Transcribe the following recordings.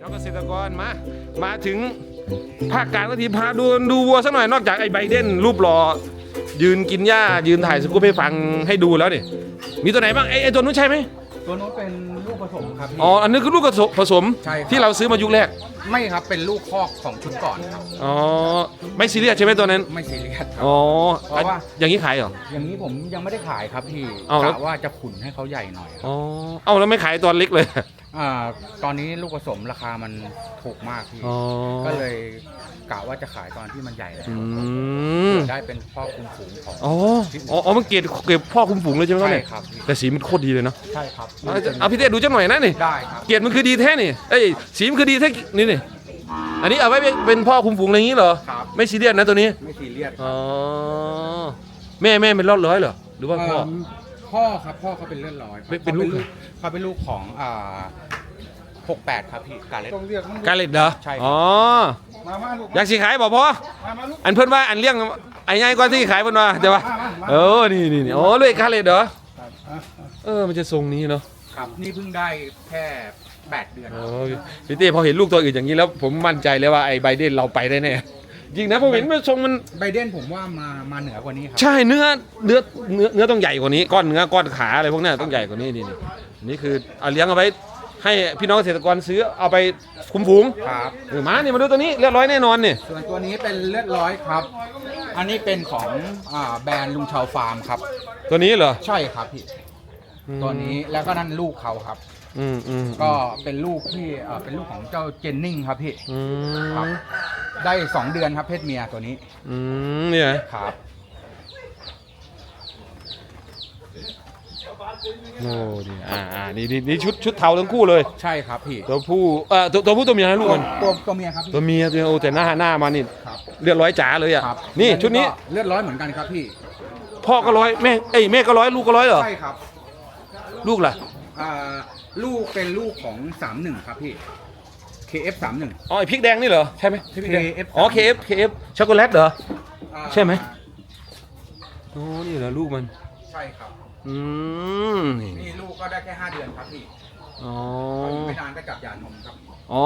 น้องเกษตรกรมา มาถึงภาคกลางก็ทีพาดูดูวัวสักหน่อยนอกจากไอ้ไบเดนรูปหล่อยืนกินหญ้ายืนถ่ายสกู๊ปให้ฟังให้ดูแล้วนี่มีตัวไหนบ้างไอ้ไอ้ตัวนู้นใช่ไหมตัวนู้นเป็นลูกผสมครับพี่ อ๋ออันนี้คือลูกผสมผสมใช่ครับ ที่เราซื้อมายุคแรกไม่ครับเป็นลูกคอกของชุดก่อนครับ อ๋อไม่ซีเรียสใช่ไหมตัวนั้นไม่ซีเรียสครับ อ๋อเพราะว่า อย่างนี้ขายเหรอ อย่างนี้ผมยังไม่ได้ขายครับพี่เอาแล้ว กะว่าจะขุนให้เขาใหญ่หน่อยครับอ๋อเอาแล้วไม่ขายตอนเล็กเลย อ่าตอนนี้ลูกผสมราคามันถูกมากพี่ อ๋อก็เลยกะว่าจะขายตอนที่มันใหญ่แล้วอืมได้เป็นพ่อคุมฝูงของอ๋ออ๋ออ๋อมันเกลียดเกลียดพ่อคุมฝูงเลยใช่ไหมใช่เนี่ยครับพี่แต่สีมันโคตรดีเลยเนาะใช่ครับเอาเอาพี่เต้ดูจังหน่อยนะนี่ ได้ครับ เกียรติมันคือดีแท้นี่เอ้ยสีมันคือดีแท้นี่นี่อันนี้เอาไว้เป็นเป็นพ่อคุมฝูงอะไรอย่างนี้เหรอ ครับ ไม่ซีเรียสนะตัวนี้ ไม่ซีเรียสอ๋อ แม่แม่เป็นรอดร้อยเหรอ หรือว่าพ่อเพ่อครับพ่อเขาเป็นเลือดร้อยครับเป็นเป็นลูก เขาเป็นลูกของอ่า หกแปดครับพี่กาเล็ตต้องเรียกมันการเล็ดเหรอใช่ครับ อ๋อมามาลูกอยากสีขายบอกพ่อมามาลูกอันเพื่อนว่าอันเลี้ยงไอ้ไงกว่าที่ขายเพื่อนว่าเดี๋ยวว่าเออนี่นี่นี่อ๋อเลยการเล็ดเหรออะอะเออมันจะทรงนี้เนาะครับ นี่เพิ่งได้แค่แปดเดือนโอ้ยพี่เต้พอเห็นลูกตัวอื่นอย่างนี้แล้ว ผมมั่นใจเลยว่าไอ้ไบเดนเราไปได้แน่จริงนะผมเห็นมันทรงมัน ไบเดนผมว่ามามาเหนือกว่านี้ครับใช่เนื้อเนื้อเนื้อเนื้อต้องใหญ่กว่านี้ก้อนเนื้อก้อนขาอะไรพวกเนี้ยต้องใหญ่กว่านี้นี่นี่อันนี่คือเอาเลี้ยงเอาไว้ ให้พี่น้องเกษตรกรซื้อเอาไปคุมฝูงครับเออมานี่มาดูตัวนี้เรียบร้อยแน่นอนนี่ส่วนตัวนี้เป็นเลือดร้อยครับ อันนี้เป็นของอ่าแบรนด์ลุงชาวฟาร์มครับ ตัวนี้เหรอ ใช่ครับพี่ตัวนี้แล้วก็นั่นลูกเขาครับ อืมอืมก็เป็นลูกที่อ่าเป็นลูกของเจ้าเจนนิงครับพี่อืครับมได้2เดือนครับเพศเมียตัวนี้อืมเนี่ยครับ โอ้ดีอ่าอ่านี่นี่นี่ชุดชุดเทาทั้งคู่เลยใช่ครับพี่ตัวผู้เอ่อตัวตัวผู้ตัวเมียนะลูกตัวมันตัวตัวเมียครับพี่ ตัวเมียตัวโอ้แต่หน้าหน้ามานี่ครับเรียบร้อยจ๋าเลยอะครับนี่ชุดนี้ก็เลือดร้อยเหมือนกันครับพี่พ่อก็ร้อยแม่เอ้ยแม่ก็ร้อยลูกก็ร้อยเหรอใช่ครับลูกล่ะอ่าลูกเป็นลูกของ31ครับพี่ KF 31อ๋อไอพริกแดงนี่เหรอใช่ไหมใช่พริกแดง KF อ๋อ KF KF ช็อกโกแลตเหรออ่าใช่ไหมโอ้นี่เหรอลูกมัน ใช่ครับ อืมนี่นี่ลูกก็ได้แค่5เดือนครับพี่อ๋อไม่นานก็จับยานมครับอ๋อ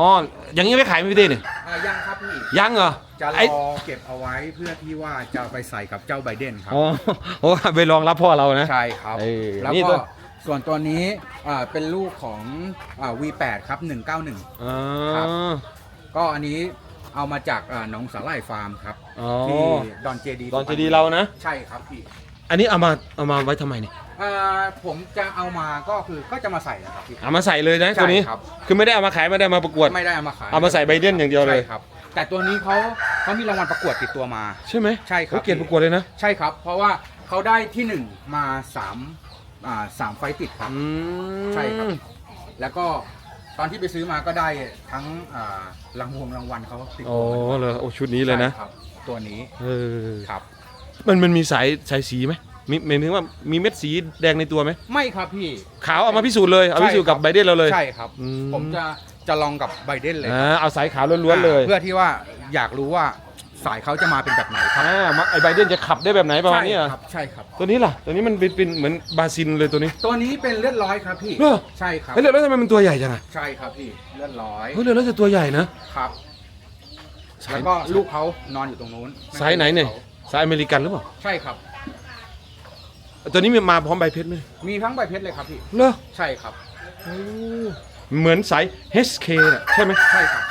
อย่างนี้ไม่ขายไหมพี่เต้เนี่ยอ่ายังครับพี่ ยังเหรอจะรไอ้อเก็บเอาไว้เพื่อที่ว่าจะไปใส่กับเจ้าไบเดนครับ อ๋อโอ้ไปลองรับพ่อเรานะ ใช่ครับ เอ้ยแล้วนี่ตัก็ว ส่วนตัวนี้อ่าเป็นลูกของอ่า V8 ครับ191อ๋อครับก็อันนี้เอามาจากอ่าหนองสาหร่ายฟาร์มครับอ๋อที่ดอนเจดีตอนจะดีเรานะ ใช่ครับพี่ อันนี้เอามาเอามาไว้ทำไมเนี่ย อ่าผมจะเอามาก็คือก็จะมาใส่นะครับพี่ เอามาใส่เลยนะใช่ตัวนี้ครับ คือไม่ได้เอามาขายไม่ได้เอามาประกวด ไม่ได้เอามาขายเอามาใส่ไบเดนอย่างเดียวเลย ใช่ครับ แต่ตัวนี้เขาเขามีรางวัลประกวดติดตัวมา ใช่ไหมใช่ครับเขาเกียรติประกวดเลยนะ ใช่ครับ เพราะว่าเขาได้ที่หนึ่งมาสามอ่าสามไฟต์ติดครับ อืมใช่ครับ แล้วก็ตอนที่ไปซื้อมาก็ได้ทั้งอ่ารางวงรางวัลเขาติดโอ้ตัวมาเลยโอ้ชุดนี้เลยนะใช่ครับ ตัวนี้เออครับ มันมันมีสายสายสีไหม มีหมายถึงว่ามีเม็ดสีแดงในตัวไหมไม่ครับพี่ ขาวเอามาพิสูจน์เลยเอาใช่พิสูจน์กับครับ ไบเดนเราเลย ใช่ครับ อืม ผมจะจะลองกับไบเดนเลยอ่าเอาสายขาวล้วนๆเลยเพื่อที่ว่าอยากรู้ว่าสายเขาจะมาเป็นแบบไหนครับอ่ามาไอไบเดนจะขับได้แบบไหนประมาณนี้ใช่อะครับใช่ครับ ตัวนี้ล่ะ ตัวนี้มันเป็นเป็นเหมือนบาซินเลยตัวนี้ ตัวนี้เป็นเลือดร้อยครับพี่เหรอ ใช่ครับ เฮ้ยแล้วทำไมมันตัวใหญ่จังอะใช่ครับพี่เลือดร้อยเฮ้ยแล้วจะตัวใหญ่นะ ครับ สาย แล้วก็ลูกเขานอนอยู่ตรงนู้นสายไหนเนี่ยสายอเมริกันหรือเปล่า ใช่ครับ ตัวนี้มีมาพร้อมใบเพชรไหมมีทั้งใบเพชรเลยครับพี่ เหรอใช่ครับ โอ้เหมือนสาย HK น่ะใช่ไหมใช่ครับ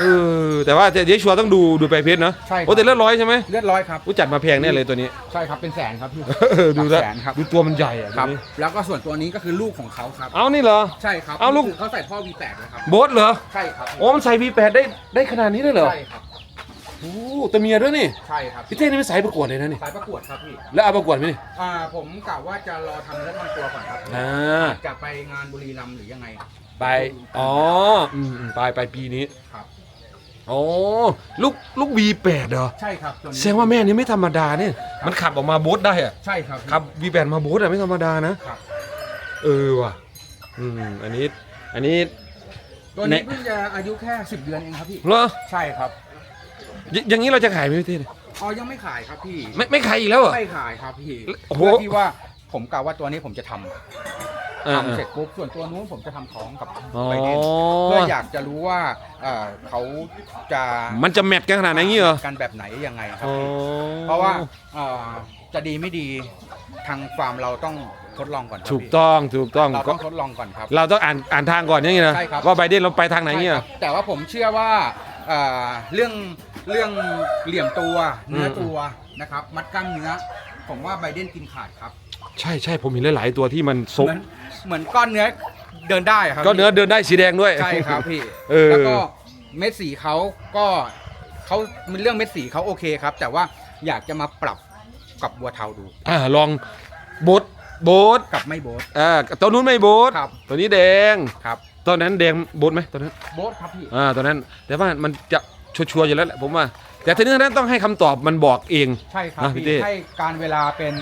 เออแต่ว่าเจ๊ชัวร์ต้องดูดูใบเพชรนะใช่ครับ โอ้แต่เลือดร้อยใช่ไหมเลือดร้อยครับ อู้จัดมาแพงแน่เลยตัวนี้ ใช่ครับเป็นแสนครับพี่เออดูหลัแล้วกแสนครับดูตัวมันใหญ่อะครับตัวนี้แล้วก็ส่วนตัวนี้ก็คือลูกของเขาครับ เอานี่เหรอ ใช่ครับเอาลูกนี่คือเขาใส่ท่อ V8 นะครับ โบสเหรอ ใช่ครับ โอ้มันใส่ V8 ได้ได้ขนาดนี้เลยเหรอ ใช่ครับโอ้ตัวเมียด้วยนี่ใช่ครับพี่เต้นี่เป็นสายประกวดเลยนะนี่สายประกวดครับพี่แล้วเอาประกวดไหมนี่อ่าผมกะว่าจะรอทำเนื้อทำตัวก่อนครับอ่าจะไปงานบุรีรัมย์หรือยังไงไปอ๋ออืมอืมไปไปปีนี้ครับอ๋อลูกลูก V8 เหรอใช่ครับตัวนี้แสดงว่าแม่นี่ไม่ธรรมดาเนี่ยมันขับออกมาโบสได้อะใช่ครับขับ V8 มาโบสอะไม่ธรรมดานะครับเออว่ะอืมอันนี้อันนี้ตัวในนี้เพิ่งจะอายุแค่ 10 เดือนเองครับพี่เหรอใช่ครับ อยอย่างนี้เราจะขายไหมพี่เต้เนี่ยอ๋อยังไม่ขายครับพี่ไม่ไม่ขายอีกแล้วเหรอ ไม่ขายครับพี่โอ้โห เพื่อที่ว่าผมกะว่าตัวนี้ผมจะทำอ่าทำเสร็จปุ๊บส่วนตัวนู้นผมจะทำท้องกับอ๋อ ไบเดนเพื่ออยากจะรู้ว่าเอ่อเขาจะมันจะแมทกันขนาดไหนงี้เหรอกันแบบไหนยังไงครับ อ๋อเพราะว่าเอ่อจะดีไม่ดีทางฟาร์มเราต้องทดลองก่อนครับถูกพี่ต้องถูกต้องเราก็ ต้องทดลองก่อนครับ เราต้องอ่านอ่านทางก่อนอย่างงี้นะใช่ครับ ว่าไบเดนเราไปทางไหนเงี้ย ใช่ครับแต่ว่าผมเชื่อว่า เอ่อเรื่องเรื่องเหลี่ยมตัวเนื้อตัวนะครับ มัดกล้ามเนื้อ ผมว่าไบเดนกินขาดครับ ใช่ใช่ผมเห็นหลาย ๆ ตัวที่มันซบเหมือนเหมือนก้อนเนื้อเดินได้ครับก็เนื้อเดินได้สีแดงด้วย ใช่ครับพี่เออ แล้วก็เม็ดสีเขาก็เขาเรื่องเม็ดสีเขาโอเคครับ แต่ว่าอยากจะมาปรับกับวัวเทาดู อ่าลองโบทโบทกับไม่โบสอ่าตัวนู้นไม่โบทครับ ตัวนี้แดง ครับ ตัวนั้นแดงโบทไหมตัวนั้นโบสครับพี่ อ่าตัวนั้น แต่ว่ามันจะชัวร์ๆอยู่แล้วแหละผมว่า แต่ทีนี้นั้นต้องให้คำตอบมันบอกเอง ใช่ครับอะพี่พี่เต้ให้การเวลาเป็น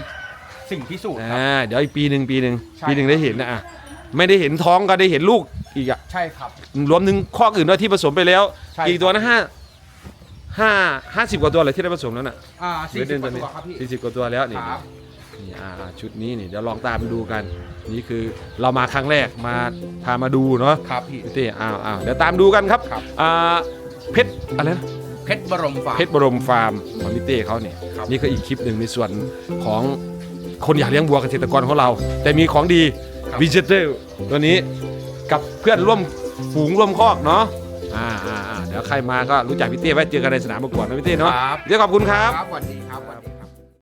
สิ่งพิสูจน์ครับ อ่าเดี๋ยวอีกปีหนึ่งปีหนึ่งใช่ ปีหนึ่งได้เห็นนะอะไม่ได้เห็นท้องก็ได้เห็นลูกอีกอะใช่ครับ รวมถึงข้ออื่นด้วยที่ผสมไปแล้วใช่อีกตัวนะห้าห้าห้าสิบกว่าตัวเลยที่ได้ผสมแล้วน่ะอ่าสี่สิบกว่าตัวครับพี่สี่สิบกว่าตัวแล้วนี่ครับนี่อ่าอ่า ชุดนี้นี่เดี๋ยวลองตามไปดูกัน นี่คือเรามาครั้งแรกมาพามาดูเนาะครับพี่พี่เต้อ้าวอ้าวเดี๋ยวตามดูกันครับครับ อ่าเพชรอะไรนะ เพชรบรมฟาร์ม เพชรบรมฟาร์มของพี่เต้เขาเนี่ยครับ นี่ก็อีกคลิปหนึ่งในส่วนของคนอยากเลี้ยงวัวเกษตรกรของเรา แต่มีของดีครับวิจิเตอร์ตัวนี้กับเพื่อนร่วมฝูงร่วมคอกเนาะอ่าอ่าอ่าเดี๋ยวใครมาก็รู้จักพี่เต้ไว้เจอกันในสนามประกวดนะพี่เต้เนาะครับ เดี๋ยวขอบคุณครับ ครับสวัสดีครับสวัสดี